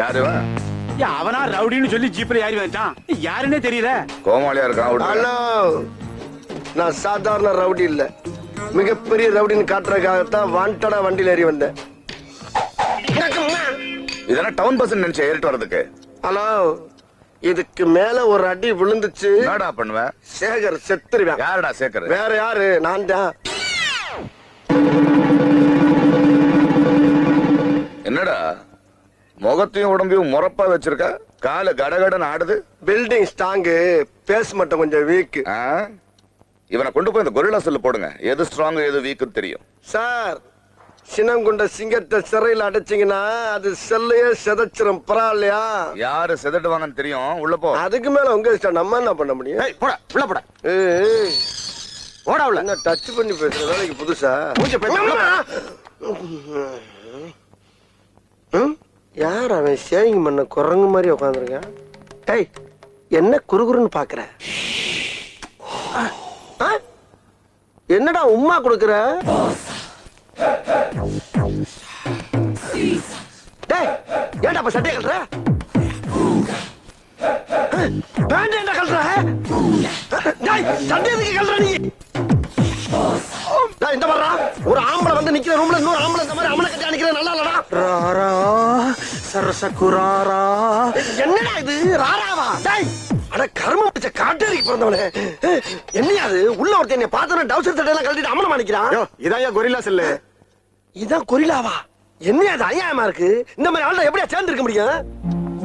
யாரு அவனா ரவுடின்னு சொல்லி ஜீப்ல ஏறி வந்துட்டான். யாருன்னே தெரியல. கோமாளியா இருக்கான். ஹலோ நான் சாதாரண ரவுடி இல்ல. மிகப்பெரிய ரவுடின்னு காட்டுறதுக்காகத்தான் வாண்டடா வண்டியில ஏறி வந்தேன். இதெல்லாம் டவுன் பஸ் நினைச்சு ஏறிட்டு வர்றதுக்கு. ஹலோ இதுக்கு மேல ஒரு அடி விழுந்துச்சு. என்னடா பண்ணுவேன் சேகர் செத்துருவேன். யாருடா சேக்கர் வேற யாரு? நான் தான். முகத்தையும் உடம்பையும் முறப்பா வச்சிருக்க? காலு கடகடன்னு ஆடுது. பில்டிங் ஸ்ட்ராங்கு பேஸ் மட்டும் கொஞ்சம் வீக்? இவனை கொண்டு போய் இந்த கொரில்லா செல்லு போடுங்க. எது ஸ்ட்ராங் எது வீக்குன்னு தெரியும். சார் சினங்குண்ட சிங்கத்தை சிறையில் அடைச்சிங்கன்னா அது செல்லையே செதைச்சிரும். பரவாயில்லையா? யாரு செதட்டுவாங்கன்னு தெரியும்? உள்ள போ. அதுக்கு மேல உங்க இஷ்டம். நம்ம என்ன பண்ண முடியும்? போட உள்ள போட. உள்ள. என்ன டச் பண்ணி பேசுற வேலைக்கு புதுசா? யார் அவன் சேவிங் பண்ண குரங்கு மாதிரி உட்காந்துருக்கான் டேய் என்ன குறுகுறுன்னு பாக்குற? ஆ? என்னடா உம்மா கொடுக்குற? டேய் ஏன்டா அப்ப சட்டையை கட்டுற பேண்ட் என்ன கட்டுற டேய் சட்டை எதுக்கு கட்டுற நீ? இந்த மாதிரி ஒரு ஆம்பளை வந்து நிக்கிற ரூம்ல இன்னொரு ஆம்பளை இந்த மாதிரி அமல கட்டி நிக்கிற நல்லா இல்லடா. ராரா சரசகுராரா என்னடா இது? ராராவா? டேய் அட கர்மம் பிடிச்ச காட்டேரிக்கு பிறந்தவனே என்னையா அது? உள்ள ஒருத்தன் என்னை பார்த்தவன டவுசர் சட்டையெல்லாம் கழட்டிட்டு அமலமா நிக்கிறான் இதான் கொரில்லா செல்லு. இதான் கொரிலாவா என்னையா அது அநியாயமா இருக்கு? இந்த மாதிரி ஆள்ல எப்படியா சேர்ந்து இருக்க முடியும்?